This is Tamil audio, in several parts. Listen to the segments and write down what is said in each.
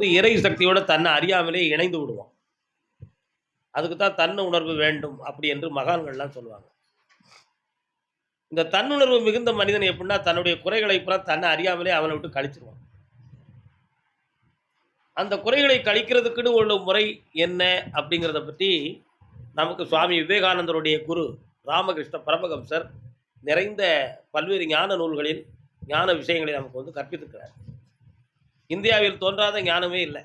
வந்து இறை சக்தியோட தன்னை அறியாமலே இணைந்து விடுவான். அதுக்கு தான் தன்ன உணர்வு வேண்டும் அப்படி என்று மகான்கள்லாம் சொல்லுவாங்க. இந்த தன்னுணர்வு மிகுந்த மனிதன் எப்படின்னா தன்னுடைய குறைகளை பூரா தன்னை அறியாமலே அவனை விட்டு கழிச்சிருவான். அந்த குறைகளை கழிக்கிறதுக்குன்னு உள்ள முறை என்ன அப்படிங்கிறத பற்றி நமக்கு சுவாமி விவேகானந்தருடைய குரு ராமகிருஷ்ண பரமஹம்சர் நிறைந்த பல்வேறு ஞான நூல்களில் ஞான விஷயங்களை நமக்கு வந்து கற்பித்திருக்கிறார். இந்தியாவில் தோன்றாத ஞானமே இல்லை.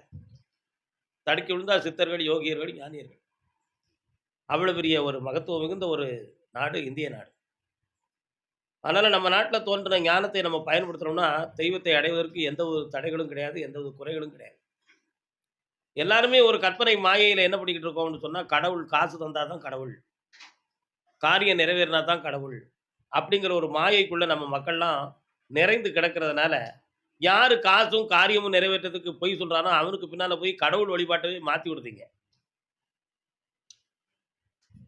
தடுக்கி விழுந்தால் சித்தர்கள் யோகியர்கள் ஞானியர்கள். அவ்வளோ பெரிய ஒரு மகத்துவம் மிகுந்த ஒரு நாடு இந்திய நாடு. அதனால் நம்ம நாட்டில் தோன்றின ஞானத்தை நம்ம பயன்படுத்துகிறோம்னா தெய்வத்தை அடைவதற்கு எந்த ஒரு தடைகளும் கிடையாது எந்த ஒரு குறைகளும் கிடையாது. எல்லாருமே ஒரு கற்பனை மாயையில் என்ன பண்ணிக்கிட்டு இருக்கோம்னு சொன்னால் கடவுள் காசு தந்தால் தான் கடவுள். காரியம் நிறைவேறினா தான் கடவுள். அப்படிங்கிற ஒரு மாயைக்குள்ளே நம்ம மக்கள்லாம் நிறைந்து கிடக்கிறதுனால யார் காசும் காரியமும் நிறைவேற்றத்துக்கு பொய் சொல்றானோ அவனுக்கு பின்னால் போய் கடவுள் வழிபாட்டை மாற்றி விடுதீங்க.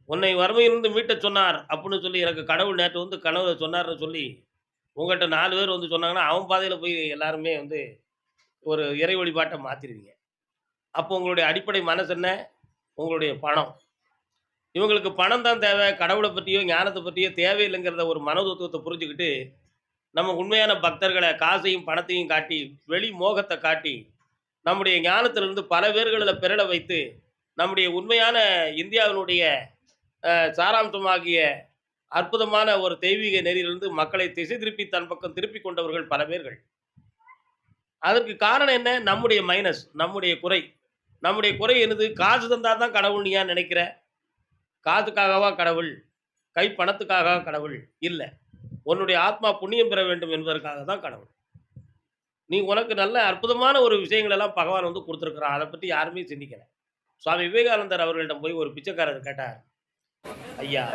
உன்னை வறுமையிலிருந்து மீட்ட சொன்னார் அப்படின்னு சொல்லி எனக்கு கடவுள் நேற்று வந்து கனவுல சொன்னார்னு சொல்லி உங்கள்கிட்ட நாலு பேர் வந்து சொன்னாங்கன்னா அவன் பாதையில் போய் எல்லாருமே வந்து ஒரு இறை வழிபாட்டை மாற்றிடுவீங்க அப்போ உங்களுடைய அடிப்படை மனசு என்ன? உங்களுடைய பணம். இவங்களுக்கு பணம் தான் தேவை கடவுளை பற்றியோ ஞானத்தை பற்றியோ தேவையில்லைங்கிறத ஒரு மனோதத்துவத்தை புரிஞ்சுக்கிட்டு நம்ம உண்மையான பக்தர்களை காசையும் பணத்தையும் காட்டி வெளி மோகத்தை காட்டி நம்முடைய ஞானத்திலிருந்து பல பேர்களில் பிறட வைத்து நம்முடைய உண்மையான இந்தியாவினுடைய சாராம்சமாகிய அற்புதமான ஒரு தெய்வீக நெறியிலிருந்து மக்களை திசை திருப்பி தன் பக்கம் திருப்பி கொண்டவர்கள் பல பேர்கள். அதற்கு காரணம் என்ன? நம்முடைய மைனஸ் நம்முடைய குறை. நம்முடைய குறை என்னது? காசு தந்தால் தான் கடவுள் நீ ஏன் நினைக்கிற? காசுக்காகவா கடவுள்? கை பணத்துக்காகவா கடவுள்? இல்லை. உன்னுடைய ஆத்மா புண்ணியம் பெற வேண்டும் என்பதற்காக தான் கடவுள். நீ உனக்கு நல்ல அற்புதமான ஒரு விஷயங்கள் எல்லாம் பகவான் வந்து கொடுத்துருக்குறான். அதை பற்றி யாருமே சிந்திக்கல. சுவாமி விவேகானந்தர் அவர்களிடம் போய் ஒரு பிச்சைக்காரர் கேட்டார். ஐயா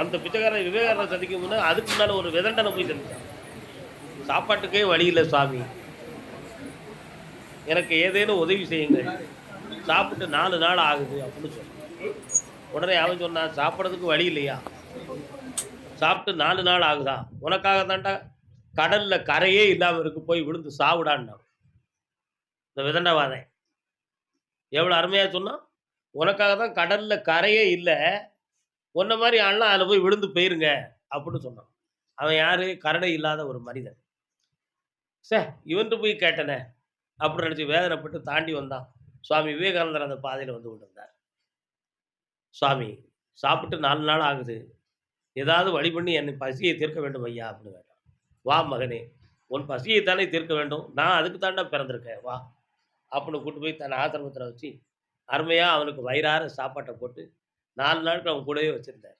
அந்த பிச்சைக்காரர் விவேகானந்தர் சந்திக்கும் முன்னே அதுக்கு முன்னால் ஒரு விதண்டனை போய் சந்தித்தான் சாப்பாட்டுக்கே வழி இல்லை சுவாமி. எனக்கு ஏதேனும் உதவி செய்யுங்கள். சாப்பிட்டு நாலு நாள் ஆகுது அப்படின்னு சொல்லி உடனே அவன் சொன்னான் சாப்பிட்றதுக்கு வழி இல்லையா? சாப்பிட்டு நாலு நாள் ஆகுதா? உனக்காக தாண்டா கடல்ல கரையே இல்லாமல் இருக்கு போய் விழுந்து சாவுடான்னா இந்த விதண்டவாதன் எவ்வளோ அருமையாக சொன்னான் உனக்காக தான் கடல்ல கரையே இல்லை. உன்ன மாதிரி ஆள்லாம் அதில் போய் விழுந்து போயிருங்க அப்படின்னு சொன்னான். அவன் யாரு? கரடை இல்லாத ஒரு மனிதன். சே இவன்ட்டு போய் கேட்டனே அப்படின்னு நினச்சி வேதனைப்பட்டு தாண்டி வந்தான். சுவாமி விவேகானந்தர் அந்த பாதையில் வந்து கொண்டிருந்தார். சுவாமி சாப்பிட்டு நாலு நாள் ஆகுது. ஏதாவது வழி பண்ணி என்னை பசியை தீர்க்க வேண்டும் ஐயா அப்படின்னு கேட்டான். வா மகனே உன் பசியை தானே தீர்க்க வேண்டும். நான் அதுக்கு தாண்டா பிறந்திருக்கேன் வா அப்படின்னு கூட்டு போய் தன் ஆசிரமத்தில் வச்சு அருமையாக அவனுக்கு வயிறார சாப்பாட்டை போட்டு நாலு நாட்கள் அவன் கூடவே வச்சுருந்தார்.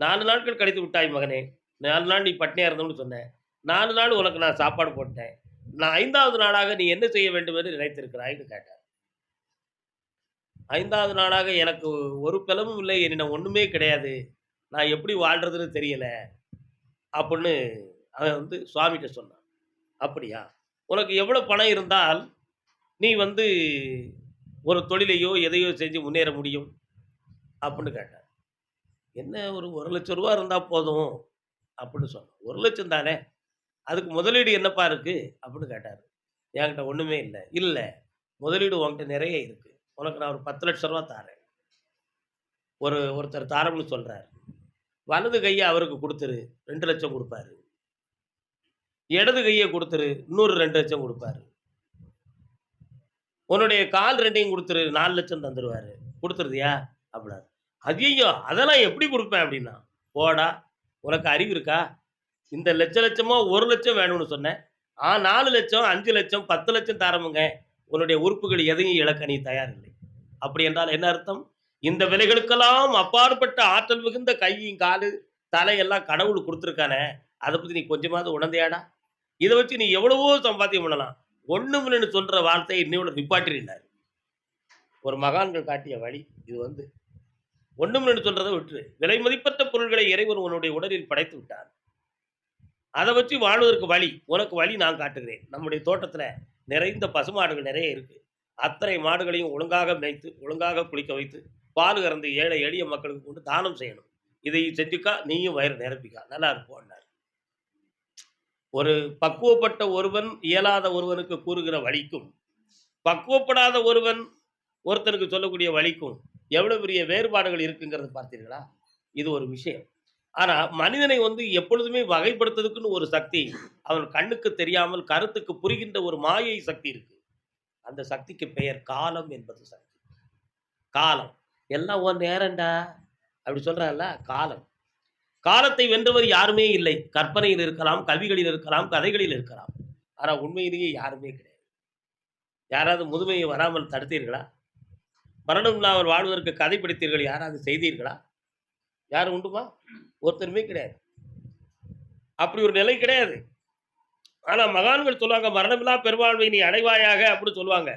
நாலு நாட்கள் கழித்து விட்டாய் மகனே நாலு நாள் நீ பட்னியாக இருந்தோம்னு சொன்னேன். நாலு நாள் உனக்கு நான் சாப்பாடு போட்டேன். நான் ஐந்தாவது நாளாக நீ என்ன செய்ய வேண்டும் என்று நினைத்திருக்கிறாய்னு கேட்டார். ஐந்தாவது நாளாக எனக்கு ஒரு பிளவும் இல்லை என்னிடம் ஒன்றுமே கிடையாது. நான் எப்படி வாழ்கிறதுன்னு தெரியலை. அப்படின்னு அவன் வந்து சுவாமிகிட்ட சொன்னான். அப்படியா? உனக்கு எவ்வளோ பணம் இருந்தால் நீ வந்து ஒரு தொழிலையோ எதையோ செஞ்சு முன்னேற முடியும். அப்படின்னு கேட்டார் என்ன ஒரு ஒரு லட்சம் ரூபா இருந்தால் போதும்? அப்படின்னு சொன்னேன். ஒரு லட்சம் தானே? அதுக்கு முதலீடு என்னப்பா இருக்குது அப்படின்னு கேட்டார். என்கிட்ட ஒன்றுமே இல்லை. இல்லை. முதலீடு உன்கிட்ட நிறைய இருக்குது உனக்கு நான் ஒரு பத்து லட்ச ரூபா தாரேன். ஒரு ஒருத்தர் தாரம்னு சொல்கிறார் வலது கையை அவருக்கு கொடுத்துரு ரெண்டு லட்சம் கொடுப்பாரு. இடது கையை கொடுத்துரு இன்னொரு ரெண்டு லட்சம் கொடுப்பாரு. உன்னுடைய கால் ரெண்டையும் கொடுத்துரு நாலு லட்சம் தந்துடுவாரு கொடுத்துருதியா? அப்படின்னாரு. ஐயோ அதெல்லாம் எப்படி கொடுப்பேன் அப்படின்னா போடா உனக்கு அறிவு இருக்கா? இந்த லட்ச லட்சமோ ஒரு லட்சம் வேணும்னு சொன்னேன். ஆ நாலு லட்சம் அஞ்சு லட்சம் பத்து லட்சம் தரமுங்க. உன்னுடைய உறுப்புகள் எதையும் இழக்க நீ தயாரில்லை. அப்படி என்றால் என்ன அர்த்தம்? இந்த விலைகளுக்கெல்லாம் அப்பாற்பட்ட ஆற்றல் மிகுந்த கையும் காலு தலையெல்லாம் கடவுள் கொடுத்துருக்கானே. அதை பற்றி நீ கொஞ்சமாவது உணர்ந்தையாடா? இதை வச்சு நீ எவ்வளவோ சம்பாத்தியம் பண்ணலாம். ஒண்ணுமில்லைன்னு சொல்ற வார்த்தையை இன்னையோட நிப்பாட்டினார் ஒரு மகான்கள் காட்டிய வழி இது வந்து. ஒண்ணுமில்லைன்னு சொல்றதை விட்டுரு. விலை மதிப்பற்ற பொருள்களை இறைவன் உன்னுடைய உடலில் படைத்து விட்டார் அதை வச்சு வாழ்வதற்கு வழி உனக்கு வழி நான் காட்டுகிறேன். நம்முடைய தோட்டத்தில் நிறைந்த பசுமாடுகள் நிறைய இருக்கு. அத்தனை மாடுகளையும் ஒழுங்காக மேய்த்து ஒழுங்காக குளிக்க வைத்து பால் கறந்து ஏழை எளிய மக்களுக்கு கொண்டு தானம் செய்யணும். இதை செஞ்சுக்கா நீயும் வயிறு நிரப்பிக்கா நல்லா இருப்போன்னார் ஒரு பக்குவப்பட்ட ஒருவன் இயலாத ஒருவனுக்கு கூறுகிற வழிக்கும் பக்குவப்படாத ஒருவன் ஒருத்தனுக்கு சொல்லக்கூடிய வழிக்கும் எவ்வளவு பெரிய வேறுபாடுகள் இருக்குங்கிறது பார்த்தீர்களா? இது ஒரு விஷயம். ஆனா மனிதனை வந்து எப்பொழுதுமே வகைப்படுத்துறதுக்குன்னு ஒரு சக்தி அவன் கண்ணுக்கு தெரியாமல் கருத்துக்கு புரிகின்ற ஒரு மாயை சக்தி இருக்கு. அந்த சக்திக்கு பெயர் காலம் என்பது சக்தி. காலம். எல்லாம் ஒரு நேரம்டா. அப்படி சொல்றாங்கல்ல காலம். காலத்தை வென்றவர் யாருமே இல்லை. கற்பனையில் இருக்கலாம் கவிகளில் இருக்கலாம் கதைகளில் இருக்கலாம். ஆனால் உண்மையிலேயே யாருமே கிடையாது. யாராவது முதுமையை வராமல் தடுத்தீர்களா? மரணம் இல்லாமல் வாழ்வதற்கு கதை படித்தீர்கள் யாராவது செய்தீர்களா? யாரும் உண்டுமா? ஒருத்தருமே கிடையாது. அப்படி ஒரு நிலை கிடையாது. ஆனால் மகான்கள் சொல்லுவாங்க மரணமில்லா பெருவாழ்வை நீ அடைவாயாக அப்படின்னு சொல்லுவாங்க.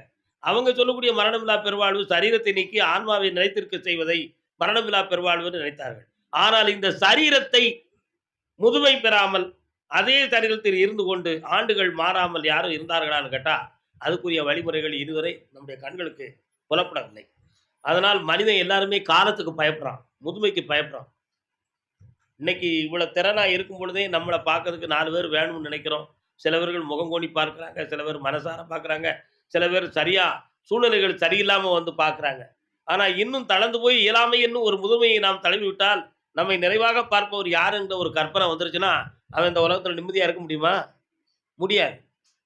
அவங்க சொல்லக்கூடிய மரணமில்லா பெருவாழ்வு சரீரத்தை நீக்கி ஆன்மாவை நினைத்திருக்க செய்வதை மரணமில்லா பெருவாழ்வுன்னு நினைத்தார்கள். ஆனால் இந்த சரீரத்தை முதுமை பெறாமல் அதே சரீரத்தில் இருந்து கொண்டு ஆண்டுகள் மாறாமல் யாரும் இருந்தார்களான்னு கேட்டால் அதுக்குரிய வழிமுறைகள் இதுவரை நம்முடைய கண்களுக்கு புலப்படவில்லை. அதனால் மனிதன் எல்லாருமே காலத்துக்கு பயப்படுறான் முதுமைக்கு பயப்படுறான். இன்னைக்கு இவ்வளோ திறனா இருக்கும் பொழுதே நம்மளை பார்க்கறதுக்கு நாலு பேர் வேணும்னு நினைக்கிறோம். சிலவர்கள் முகம் கோணி பார்க்குறாங்க சில பேர் மனசார பார்க்குறாங்க. சில பேர் சரியா சூழ்நிலைகள் சரியில்லாமல் வந்து பார்க்குறாங்க. ஆனால் இன்னும் தளர்ந்து போய் இயலாமை இன்னும் ஒரு முதுமையை நாம் தழுவி விட்டால் நம்மை நிறைவாக பார்ப்பவர் யாருங்கிற ஒரு கற்பனை வந்துருச்சுன்னா அவன் இந்த உலகத்தில் நிம்மதியாக இருக்க முடியுமா? முடியாது.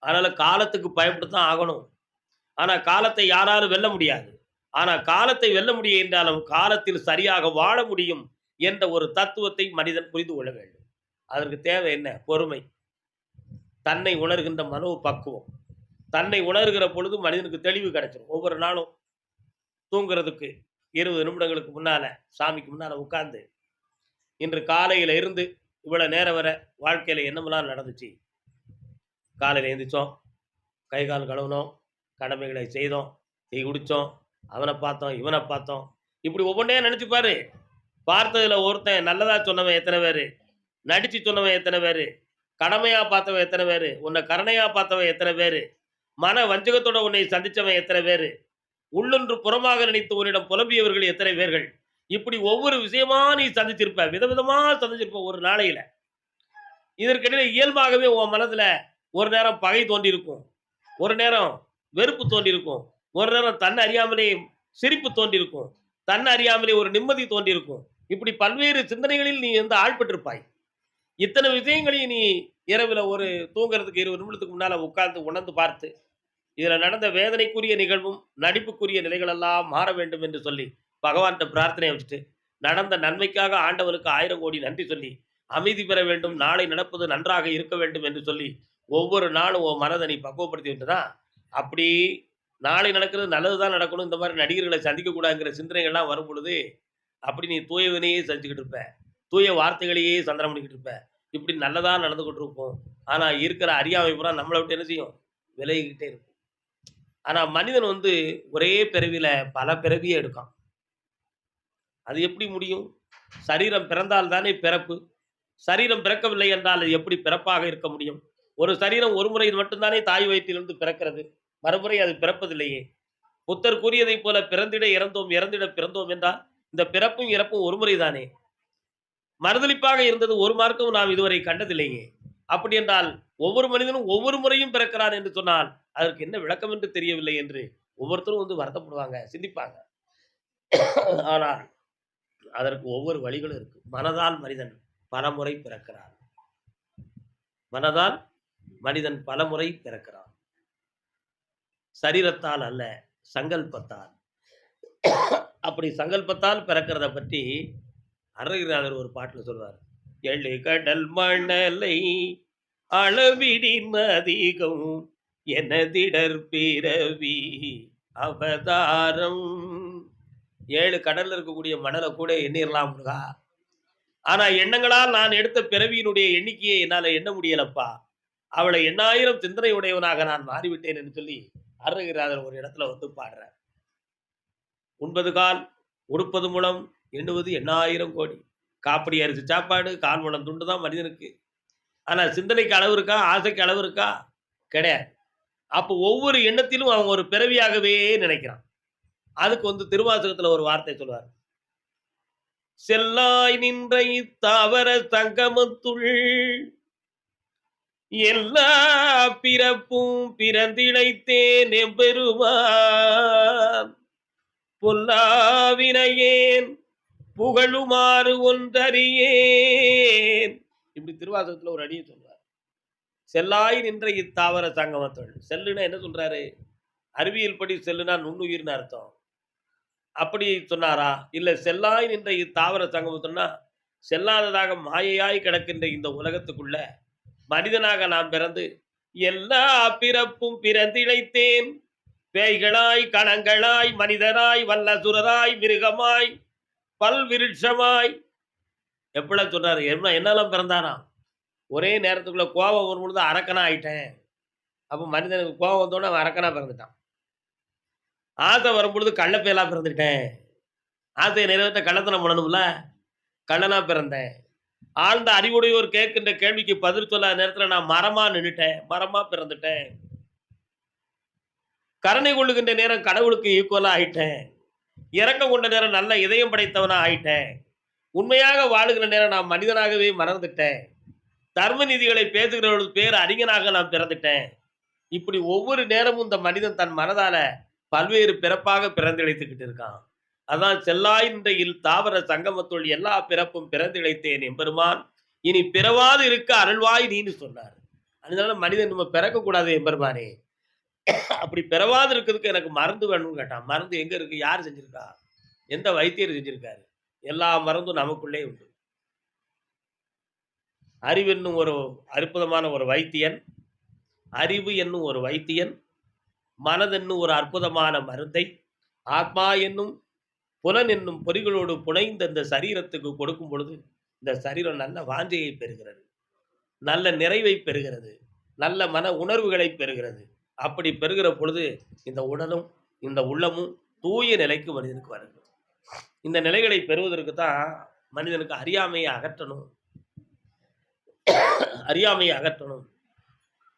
அதனால் காலத்துக்கு பயப்பட்டு தான் ஆகணும். ஆனால் காலத்தை யாராலும் வெல்ல முடியாது. ஆனால் காலத்தை வெல்ல முடியும் என்றாலும் காலத்தில் சரியாக வாழ முடியும் என்ற ஒரு தத்துவத்தை மனிதன் புரிந்து கொள்ள வேண்டும். அதற்கு தேவை என்ன? பொறுமை. தன்னை உணர்கின்ற மனோ பக்குவம் தன்னை உணர்கிற பொழுது மனிதனுக்கு தெளிவு கிடைச்சிடும் ஒவ்வொரு நாளும் தூங்குறதுக்கு இருபது நிமிடங்களுக்கு முன்னால சாமிக்கு முன்னால உட்கார்ந்து இன்று காலையில இருந்து இவ்வளவு நேரம் வர வாழ்க்கையில என்னமெல்லாம் நடந்துச்சு? காலையில எழுந்திரிச்சோம் கை கால் கழுவுனோம் கடமைகளை செய்தோம் டீ குடித்தோம் அவனை பார்த்தோம் இவனை பார்த்தோம். இப்படி ஒவ்வொன்றையும் நினச்சி பாரு. பார்த்ததுல ஒருத்தன் நல்லதா சொன்னவன் எத்தனை பேர்? நடித்து சொன்னவன் எத்தனை பேர்? கடமையாக பார்த்தவன் எத்தனை பேர்? உன்னை கருணையாக பார்த்தவன் எத்தனை பேர்? மன வஞ்சகத்தோட உன்னை சந்திச்சவன் எத்தனை பேர்? உள்ளொன்று புறமாக நினைத்து உன்னிடம் புலம்பியவர்கள் எத்தனை பேர்கள்? இப்படி ஒவ்வொரு விஷயமா நீ சந்திச்சிருப்ப விதவிதமா சந்திச்சிருப்ப ஒரு நாளையில. இதற்கிடையில இயல்பாகவே உன் மனதுல ஒரு நேரம் பகை தோன்றியிருக்கும். ஒரு நேரம் வெறுப்பு தோன்றியிருக்கும். ஒரு நேரம் தன்னை அறியாமலே சிரிப்பு தோன்றியிருக்கும். தன்னை அறியாமலே ஒரு நிம்மதி தோன்றியிருக்கும். இப்படி பல்வேறு சிந்தனைகளில் நீ வந்து ஆழ்பட்டிருப்பாய். இத்தனை விஷயங்களையும் நீ இரவில் ஒரு தூங்குறதுக்கு இருபது நிமிடத்துக்கு முன்னால உட்கார்ந்து உணர்ந்து பார்த்து இதில் நடந்த வேதனைக்குரிய நிகழ்வும் நடிப்புக்குரிய நிலைகளெல்லாம் மாற வேண்டும் என்று சொல்லி பகவான்கிட்ட பிரார்த்தனை வச்சுட்டு நடந்த நன்மைக்காக ஆண்டவனுக்கு ஆயிரம் கோடி நன்றி சொல்லி அமைதி பெற வேண்டும் நாளை நடப்பது நன்றாக இருக்க வேண்டும் என்று சொல்லி ஒவ்வொரு நாளும் உன் மனதை நீ பக்குவப்படுத்தி விட்டுதான் அப்படி நாளை நடக்கிறது நல்லது தான் நடக்கணும் இந்த மாதிரி நடிகர்களை சந்திக்கக்கூடாதுங்கிற சிந்தனைகள்லாம் வரும் பொழுது அப்படி நீ தூயவனையே செஞ்சுக்கிட்டு இருப்ப. தூய வார்த்தைகளையே சந்திரம் பண்ணிக்கிட்டு இருப்ப. இப்படி நல்லதாக நடந்து இருப்போம் ஆனால் இருக்கிற அறியாமை பூரா நம்மளை விட்டு என்ன செய்யும்? விலகிக்கிட்டே இருக்கும். ஆனா மனிதன் வந்து ஒரே பிறவியில பல பிறவியே எடுக்கான். அது எப்படி முடியும்? சரீரம் பிறந்தால் தானே பிறப்பு? சரீரம் பிறக்கவில்லை என்றால் அது எப்படி பிறப்பாக இருக்க முடியும்? ஒரு சரீரம் ஒரு முறை மட்டும்தானே தாய் வயிற்றிலிருந்து பிறக்கிறது. மறுமுறை அது பிறப்பதில்லையே. புத்தர் கூறியதைப் போல பிறந்திட இறந்தோம் இறந்திட பிறந்தோம் என்றால் இந்த பிறப்பும் இறப்பும் ஒரு முறைதானே? மறுதளிப்பாக இருந்தது ஒரு மார்க்கம் நாம் இதுவரை கண்டதில்லையே. அப்படி என்றால் ஒவ்வொரு மனிதனும் ஒவ்வொரு முறையும் பிறக்கிறான் என்று சொன்னால் அதற்கு என்ன விளக்கம் என்று தெரியவில்லை என்று ஒவ்வொருத்தரும் வந்து வருத்தப்படுவாங்க சிந்திப்பாங்க. ஆனால் அதற்கு ஒவ்வொரு வழிகளும் இருக்கு. மனதால் மனிதன் பலமுறை பிறக்கிறான். மனதால் மனிதன் பலமுறை பிறக்கிறான். சரீரத்தால் அல்ல சங்கல்பத்தால். அப்படி சங்கல்பத்தால் பிறக்கிறத பற்றி அருணகிரிநாதர் ஒரு பாட்டில் சொல்வார் எள்ளு கடல் மணலை அளவிடின் அதிகம் எனதிடர் பிறவி அவதாரம். ஏழு கடல்ல இருக்கக்கூடிய மணலை கூட எண்ணிரலாம் முருகா. ஆனா எண்ணங்களால் நான் எடுத்த பிறவியினுடைய எண்ணிக்கையை என்னால எண்ண முடியலப்பா. அவளை எண்ணாயிரம் சிந்தனை உடையவனாக நான் மாறிவிட்டேன் என்று சொல்லி அருகிராதர் ஒரு இடத்துல வந்து பாடுறார். உண்பது கால் உடுப்பது மூலம் எண்ணுவது எண்ணாயிரம் கோடி. காப்படி அரிசி சாப்பாடு கால் முளம் துண்டு தான் மனிதனுக்கு. ஆனா சிந்தனைக்கு அளவு இருக்கா? ஆசைக்கு அளவு இருக்கா? கிடையாது. அப்போ ஒவ்வொரு எண்ணத்திலும் அவன் ஒரு பிறவியாகவே நினைக்கிறான். அதுக்கு வந்து திருவாசகத்தில் ஒரு வார்த்தை சொல்லுவார். செல்லாய் நின்ற இத்தாவர சங்கமத்துள் எல்லா பிறப்பும் பிறந்திழைத்தேன் எம்பெருமான். பொல்லாவினையேன் புகழுமாறு ஒன்றறியேன். இப்படி திருவாசகத்துல ஒரு அடியை சொல்றார். செல்லாய் நின்ற இத்தாவர சங்கமத்தோள் செல்லுனா என்ன சொல்றாரு? அறிவியல் படி செல்லுனா நுண்ணுயிர்னு அர்த்தம். அப்படி சொன்னாரா? இல்ல செல்லாய் நின்ற இத்தாவர சங்கமத்தோம்னா செல்லாததாக மாயையாய் கிடக்கின்ற இந்த உலகத்துக்குள்ள மனிதனாக நான் பிறந்து எல்லா பிறப்பும் பிறந்திழைத்தேன். பேய்களாய் கணங்களாய் மனிதராய் வல்லசுரராய் மிருகமாய் பல்விருட்சமாய் எப்படிலாம் சொல்றாரு என்ன என்னெல்லாம் பிறந்தானா ஒரே நேரத்துக்குள்ள கோபம் வரும்பொழுது அரக்கனா ஆயிட்டேன். அப்போ மனிதனுக்கு கோபம் வந்தோடனே அவன் அரக்கனா பிறந்துட்டான். ஆசை வரும்பொழுது கள்ளப்பேலா பிறந்துட்டேன். ஆசையை நிறைவேற்ற கள்ளத்தனம் பண்ணணும்ல? கள்ளனா பிறந்தேன். ஆழ்ந்த அறிவுடையோர் கேட்கின்ற கேள்விக்கு பதில் சொல்லாத நேரத்தில் நான் மரமா நின்றுட்டேன் மரமா பிறந்துட்டேன். கருணை கொள்ளுகின்ற நேரம் கடவுளுக்கு ஈக்குவலா ஆயிட்டேன். இறக்கம் கொண்ட நேரம் நல்ல இதயம் படைத்தவனா ஆயிட்டேன். உண்மையாக வாழுகிற நேரம் நான் மனிதனாகவே மறந்துட்டேன். தர்ம நீதிகளை பேசுகிறவர்கள் பேர் அறிஞனாக நான் பிறந்துட்டேன். இப்படி ஒவ்வொரு நேரமும் இந்த மனிதன் தன் மனதால பல்வேறு பிறப்பாக பிறந்திழைத்துக்கிட்டு இருக்கான். அதான் செல்லாயின்றையில் தாவர சங்கமத்துள் எல்லா பிறப்பும் பிறந்திழைத்தேன் எம்பெருமான். இனி பிறவாது இருக்க அருள்வாய் நீன்னு சொன்னார். அதனால மனிதன் நம்ம பிறக்கக்கூடாது எம்பெருமானே. அப்படி பிறவாது இருக்கிறதுக்கு எனக்கு மருந்து வேணும்னு கேட்டான். மருந்து எங்க இருக்கு? யார் செஞ்சிருக்கா? எந்த வைத்தியர் செஞ்சிருக்காரு? எல்லா மருந்தும் நமக்குள்ளே உண்டு. அறிவு என்னும் ஒரு அற்புதமான ஒரு வைத்தியன் அறிவு என்னும் ஒரு வைத்தியன் மனதென்னும் ஒரு அற்புதமான மருந்தை ஆத்மா என்னும் புலன் என்னும் பொறிகளோடு புனைந்த இந்த சரீரத்துக்கு கொடுக்கும் பொழுது இந்த சரீரம் நல்ல வாஞ்சையை பெறுகிறது. நல்ல நிறைவை பெறுகிறது. நல்ல மன உணர்வுகளை பெறுகிறது. அப்படி பெறுகிற பொழுது இந்த உடலும் இந்த உள்ளமும் தூய நிலைக்கு மனிதனுக்கு வருது இந்த நிலைகளை பெறுவதற்கு தான் மனிதனுக்கு அறியாமையை அகற்றணும். அறியாமையை அகற்றணும்.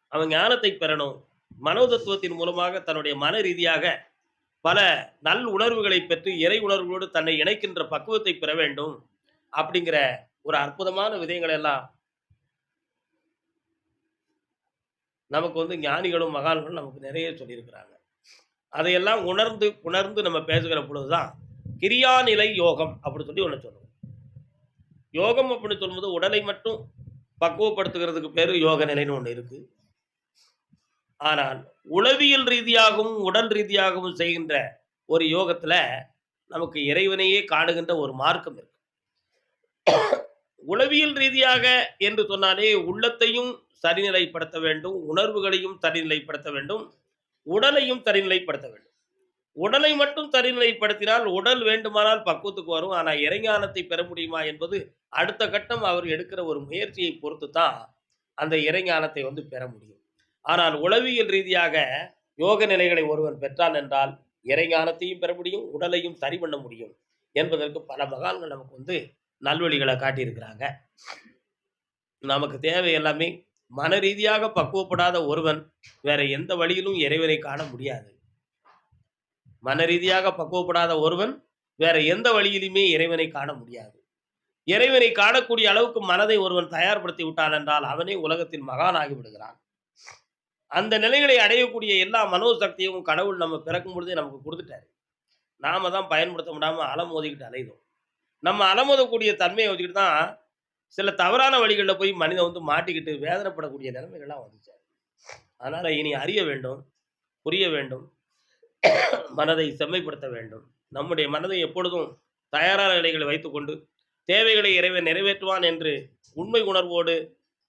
அவன் ஞானத்தை பெறணும். மனோதத்துவத்தின் மூலமாக தன்னுடைய மன ரீதியாக பல நல் உணர்வுகளை பெற்று இறை உணர்வுகளோடு தன்னை இணைக்கின்ற பக்குவத்தை பெற வேண்டும். அப்படிங்கிற ஒரு அற்புதமான விதயங்களை எல்லாம் நமக்கு வந்து ஞானிகளும் மகான்களும் நமக்கு நிறைய சொல்லியிருக்கிறாங்க. அதையெல்லாம் உணர்ந்து உணர்ந்து நம்ம பேசுகிற பொழுது தான் கிரியாநிலை யோகம் அப்படி சொல்லி ஒன்று சொல்லுவோம். யோகம் அப்படின்னு சொல்லும்போது உடலை மட்டும் பக்குவப்படுத்துகிறதுக்கு பேர் யோக நிலைன்னு ஒன்று இருக்குது ஆனால் உளவியல் ரீதியாகவும் உடல் ரீதியாகவும் செய்கின்ற ஒரு யோகத்தில் நமக்கு இறைவனையே காணுகின்ற ஒரு மார்க்கம் இருக்கு. உளவியல் ரீதியாக என்று சொன்னாலே உள்ளத்தையும் சரிநிலைப்படுத்த வேண்டும். உணர்வுகளையும் சரிநிலைப்படுத்த வேண்டும். உடலையும் சரிநிலைப்படுத்த வேண்டும். உடலை மட்டும் சரிநிலைப்படுத்தினால் உடல் வேண்டுமானால் பக்குவத்துக்கு வரும். ஆனால் இறைஞானத்தை பெற முடியுமா என்பது அடுத்த கட்டம் அவர் எடுக்கிற ஒரு முயற்சியை பொறுத்து தான் அந்த இறைஞானத்தை வந்து பெற முடியும். ஆனால் உளவியல் ரீதியாக யோக நிலைகளை ஒருவன் பெற்றான் என்றால் இறைஞானத்தையும் பெற முடியும் உடலையும் சரி பண்ண முடியும் என்பதற்கு பல மகான்கள் நமக்கு வந்து நல்வழிகளை காட்டியிருக்கிறாங்க. நமக்கு தேவை எல்லாமே மன ரீதியாக பக்குவப்படாத ஒருவன் வேற எந்த வழியிலும் இறைவனை காண முடியாது. மன ரீதியாக பக்குவப்படாத ஒருவன் வேற எந்த வழியிலுமே இறைவனை காண முடியாது. இறைவனை காணக்கூடிய அளவுக்கு மனதை ஒருவன் தயார்படுத்தி விட்டான் என்றால் அவனே உலகத்தின் மகானாகி விடுகிறான். அந்த நிலைகளை அடையக்கூடிய எல்லா மனோசக்தியும் கடவுள் நம்ம பிறக்கும் பொழுதே நமக்கு கொடுத்துட்டாரு. நாம தான் பயன்படுத்த முடியாம அலமோதிக்கிட்டு அலைதோம் நம்ம அலமோதக்கூடிய தன்மையை வச்சுக்கிட்டு தான் சில தவறான வழிகளில் போய் மனிதன் வந்து மாட்டிக்கிட்டு வேதனைப்படக்கூடிய நிலைமைகள்லாம் வந்துச்சார் அதனால் இனி அறிய வேண்டும் புரிய வேண்டும் மனதை செம்மைப்படுத்த வேண்டும். நம்முடைய மனதை எப்பொழுதும் தயாரான நிலைகளை வைத்துக்கொண்டு தேவைகளை இறைவன் நிறைவேற்றுவான் என்று உண்மை உணர்வோடு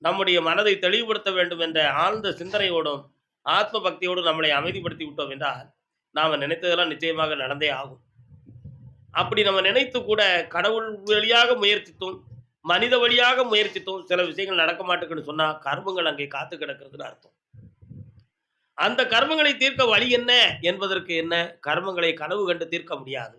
நம்முடைய மனதை தெளிவுபடுத்த வேண்டும் என்ற ஆழ்ந்த சிந்தனையோடும் ஆத்ம பக்தியோடும் நம்மளை அமைதிப்படுத்தி விட்டோம் என்றால் நாம் நினைத்ததெல்லாம் நிச்சயமாக நடந்தே ஆகும். அப்படி நம்ம நினைத்து கூட கடவுள் வழியாக முயற்சித்தோம் மனித வழியாக முயற்சித்தோம். சில விஷயங்கள் நடக்க மாட்டேங்குன்னு சொன்னா கர்மங்கள் அங்கே காத்து கிடக்கிறதுன்னு அர்த்தம். அந்த கர்மங்களை தீர்க்க வழி என்ன என்பதற்கு என்ன? கர்மங்களை கனவு கண்டு தீர்க்க முடியாது.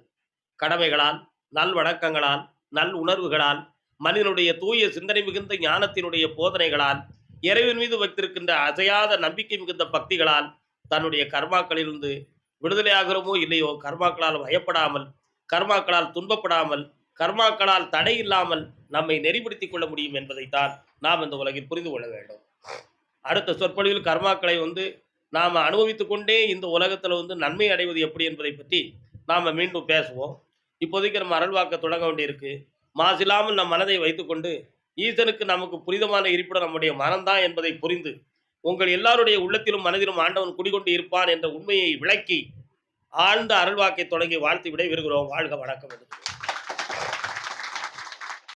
கடமைகளால் நல்வழக்கங்களால் நல் உணர்வுகளால் மனிதனுடைய தூய சிந்தனை மிகுந்த ஞானத்தினுடைய போதனைகளால் இறைவன் மீது வைத்திருக்கின்ற அசையாத நம்பிக்கை மிகுந்த பக்திகளால் தன்னுடைய கர்மாக்களிலிருந்து விடுதலையாகிறோமோ இல்லையோ கர்மாக்களால் பயப்படாமல் கர்மாக்களால் துன்பப்படாமல் கர்மாக்களால் தடை இல்லாமல் நம்மை நெறிப்படுத்திக் கொள்ள முடியும் என்பதைத்தான் நாம் இந்த உலகில் புரிந்து கொள்ள வேண்டும். அடுத்த சொற்பொழிவில் கர்மாக்களை வந்து நாம் அனுபவித்து கொண்டே இந்த உலகத்தில் வந்து நன்மை அடைவது எப்படி என்பதை பற்றி நாம் மீண்டும் பேசுவோம். இப்போதைக்கு நம்ம அருள்வாக்க தொடங்க வேண்டியிருக்கு. மாசில்லாமல் நம் மனதை வைத்துக்கொண்டு ஈசனுக்கு நமக்கு புனிதமான இருப்பிடம் நம்முடைய மனம்தான் என்பதை புரிந்து உங்கள் எல்லாருடைய உள்ளத்திலும் மனதிலும் ஆண்டவன் குடிகொண்டு இருப்பான் என்ற உண்மையை விளக்கி ஆழ்ந்த அருள்வாக்கை தொடங்கி வாழ்த்து விடை விருகிறோம் வாழ்க வணக்கம். என்று